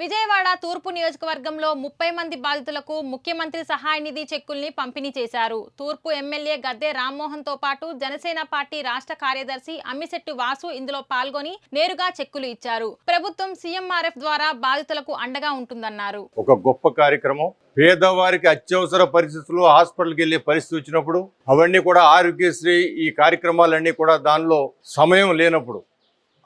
విజయవాడ తూర్పు నియోజకవర్గంలో ముప్పై మంది బాధితులకు ముఖ్యమంత్రి సహాయ నిధి చెక్కుల్ని పంపిణీ చేశారు. తూర్పు ఎమ్మెల్యే గద్దె రామ్మోహన్తో పాటు జనసేన పార్టీ రాష్ట్ర కార్యదర్శి అమ్మిశెట్టి వాసు ఇందులో పాల్గొని నేరుగా చెక్కులు ఇచ్చారు. ప్రభుత్వం సీఎంఆర్ఎఫ్ ద్వారా బాధితులకు అండగా ఉంటుందన్నారు. ఒక గొప్ప కార్యక్రమం. పేదవారికి అత్యవసర పరిస్థితుల్లో హాస్పిటల్కి వెళ్ళే పరిస్థితి వచ్చినప్పుడు అవన్నీ కూడా ఆరోగ్యశ్రీ ఈ కార్యక్రమాలన్నీ కూడా దానిలో సమయం లేనప్పుడు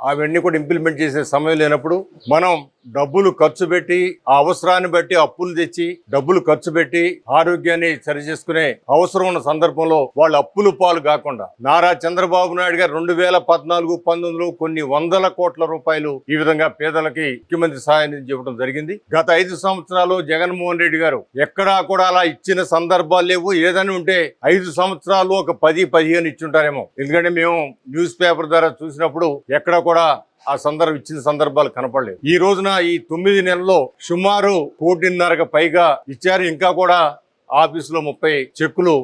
అవన్నీ కూడా ఇంప్లిమెంట్ చేసే సమయం లేనప్పుడు మనం డబ్బులు ఖర్చు పెట్టి ఆ అవసరాన్ని బట్టి అప్పులు తెచ్చి డబ్బులు ఖర్చు పెట్టి ఆరోగ్యాన్ని సరి చేసుకునే అవసరం ఉన్న సందర్భంలో వాళ్ళు అప్పులు పాలు కాకుండా నారా చంద్రబాబు నాయుడు గారు రెండు వేల పద్నాలుగు పంతొమ్మిదిలో కొన్ని వందల కోట్ల రూపాయలు ఈ విధంగా పేదలకి ముఖ్యమంత్రి సహాయం ఇవ్వడం జరిగింది. గత ఐదు సంవత్సరాలు జగన్మోహన్ రెడ్డి గారు ఎక్కడా కూడా అలా ఇచ్చిన సందర్భాలు లేవు. ఏదైనా ఉంటే ఐదు సంవత్సరాలు ఒక పది పదిహేను ఇచ్చుంటారేమో ఎందుకంటే మేము న్యూస్ పేపర్ ద్వారా చూసినప్పుడు ఎక్కడా కూడా కూడా ఆ సందర్భం ఇచ్చిన సందర్భాలు కనపడలేదు. ఈ రోజున ఈ తొమ్మిది నెలల్లో సుమారు కోటిన్నరకు పైగా ఇచ్చారు. ఇంకా కూడా ఆఫీసులో ముప్పై చెక్కులు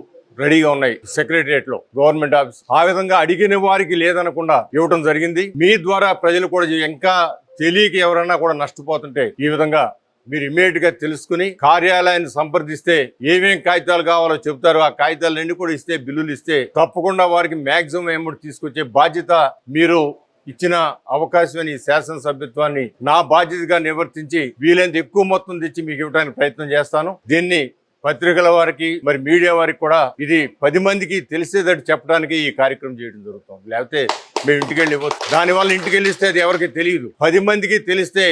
రెడీగా ఉన్నాయి సెక్రటరియట్లో గవర్నమెంట్ ఆఫీస్. ఆ విధంగా అడిగిన వారికి లేదనకుండా ఇవ్వడం జరిగింది. మీ ద్వారా ప్రజలు కూడా ఇంకా తెలియక ఎవరన్నా కూడా నష్టపోతుంటే ఈ విధంగా మీరు ఇమీడియట్గా తెలుసుకుని కార్యాలయాన్ని సంప్రదిస్తే ఏమేం కాగితాలు కావాలో చెప్తారు ఆ కాగితాలన్నీ కూడా ఇస్తే బిల్లులు ఇస్తే తప్పకుండా వారికి మాక్సిమం అమౌంట్ తీసుకొచ్చే బాధ్యత మీరు ఇచ్చిన అవకాశం ఈ శాసనసభ్యత్వాన్ని నా బాధ్యతగా నివర్తించి వీలైనంత ఎక్కువ మొత్తం తెచ్చి మీకు ఇవ్వడానికి ప్రయత్నం చేస్తాను. దీన్ని పత్రికల వారికి మరి మీడియా వారికి కూడా ఇది పది మందికి తెలిసేటట్టు చెప్పడానికి ఈ కార్యక్రమం చేయడం జరుగుతుంది. లేకపోతే మేము ఇంటికి వెళ్ళి ఇవ్వచ్చు. దానివల్ల ఇంటికి వెళ్ళిస్తే అది ఎవరికి తెలియదు. పది మందికి తెలిస్తే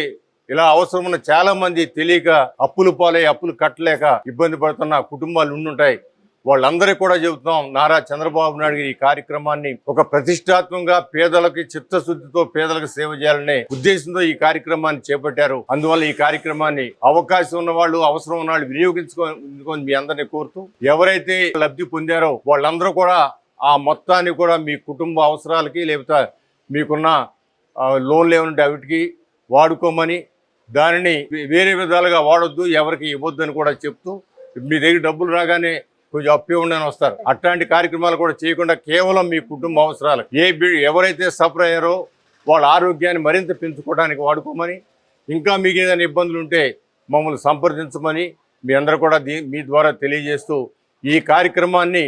ఇలా అవసరం ఉన్న చాలా మంది తెలియక అప్పులు పాలై అప్పులు కట్టలేక ఇబ్బంది పడుతున్న కుటుంబాలు ఉండుంటాయి. వాళ్ళందరికీ కూడా చెబుతున్నాం నారా చంద్రబాబు నాయుడు ఈ కార్యక్రమాన్ని ఒక ప్రతిష్టాత్మకంగా పేదలకి చిత్తశుద్ధితో పేదలకు సేవ చేయాలనే ఉద్దేశంతో ఈ కార్యక్రమాన్ని చేపట్టారు. అందువల్ల ఈ కార్యక్రమాన్ని అవకాశం ఉన్న వాళ్ళు అవసరం ఉన్న వాళ్ళు వినియోగించుకోని మీ అందరినీ కోరుతూ ఎవరైతే లబ్ధి పొందారో వాళ్ళందరూ కూడా ఆ మొత్తాన్ని కూడా మీ కుటుంబ అవసరాలకి లేకపోతే మీకున్న లోన్లు ఏమంటే వాటికి వాడుకోమని దానిని వేరే విధాలుగా వాడొద్దు ఎవరికి ఇవ్వద్దు అని కూడా చెప్తూ మీ దగ్గర డబ్బులు రాగానే కొంచెం అప్పి ఇవ్వండి అని వస్తారు. అట్లాంటి కార్యక్రమాలు కూడా చేయకుండా కేవలం మీ కుటుంబ అవసరాలు ఏ బి- ఎవరైతే సఫర్ అయ్యారో వాళ్ళ ఆరోగ్యాన్ని మరింత పెంచుకోవడానికి వాడుకోమని ఇంకా మీకు ఏదైనా ఇబ్బందులు ఉంటే మమ్మల్ని సంప్రదించమని మీ అందరూ కూడా దీ మీ ద్వారా తెలియజేస్తూ ఈ కార్యక్రమాన్ని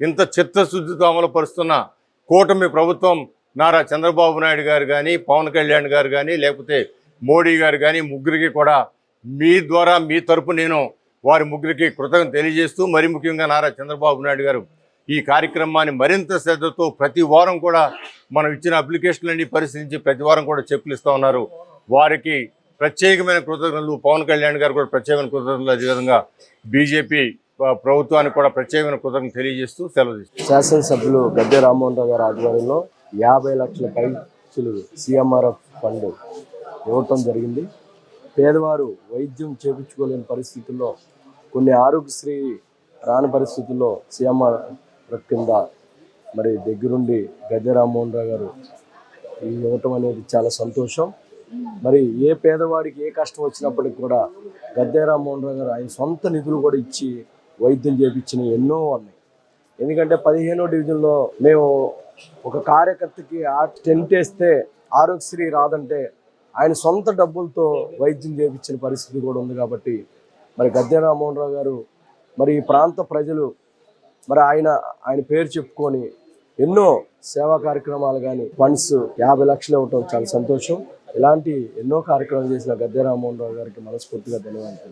ఇంత చిత్తశుద్ధితో అమలుపరుస్తున్న కూటమి ప్రభుత్వం నారా చంద్రబాబు నాయుడు గారు కానీ పవన్ కళ్యాణ్ గారు కానీ లేకపోతే మోడీ గారు కానీ ముగ్గురికి కూడా మీ ద్వారా మీ తరపు నేను వారి ముగ్గురికి కృతజ్ఞత తెలియజేస్తూ మరి ముఖ్యంగా నారా చంద్రబాబు నాయుడు గారు ఈ కార్యక్రమాన్ని మరింత శ్రద్ధతో ప్రతి వారం కూడా మనం ఇచ్చిన అప్లికేషన్లన్నీ పరిశీలించి ప్రతి వారం కూడా చెప్పులు ఇస్తూ ఉన్నారు. వారికి ప్రత్యేకమైన కృతజ్ఞతలు. పవన్ కళ్యాణ్ గారు కూడా ప్రత్యేకమైన కృతజ్ఞతలు. అదేవిధంగా బీజేపీ ప్రభుత్వానికి కూడా ప్రత్యేకమైన కృతజ్ఞత తెలియజేస్తూ సెలవు తీసుకుంటాం. శాసనసభ్యులు గద్దె రామ్మోహన్ రావు గారి ఆధ్వర్యంలో యాభై లక్షల పైసలు సీఎంఆర్ఎఫ్ ఫండ్ ఇవ్వటం జరిగింది. పేదవారు వైద్యం చేపించుకోలేని పరిస్థితుల్లో కొన్ని ఆరోగ్యశ్రీ రాని పరిస్థితుల్లో సీఎం కింద మరి దగ్గరుండి గద్దె రామ్మోహన్ రావు గారు ఈ ఇవ్వటం అనేది చాలా సంతోషం. మరి ఏ పేదవాడికి ఏ కష్టం వచ్చినప్పటికి కూడా గద్దె రామ్మోహన్ రావు గారు ఆయన సొంత నిధులు కూడా ఇచ్చి వైద్యం చేపించిన ఎన్నో ఉన్నాయి. ఎందుకంటే పదిహేనో డివిజన్లో మేము ఒక కార్యకర్తకి ఆ టెంట్ వేస్తే ఆరోగ్యశ్రీ రాదంటే ఆయన సొంత డబ్బులతో వైద్యం చేయించిన పరిస్థితి కూడా ఉంది కాబట్టి మరి గద్దె రామ్మోహన్ రావు గారు మరి ఈ ప్రాంత ప్రజలు మరి ఆయన ఆయన పేరు చెప్పుకొని ఎన్నో సేవా కార్యక్రమాలు కానీ ఫండ్స్ యాభై లక్షలు ఇవ్వటం చాలా సంతోషం. ఇలాంటి ఎన్నో కార్యక్రమాలు చేసిన గద్దె రామ్మోహన్ రావు గారికి మనస్ఫూర్తిగా ధన్యవాదాలు.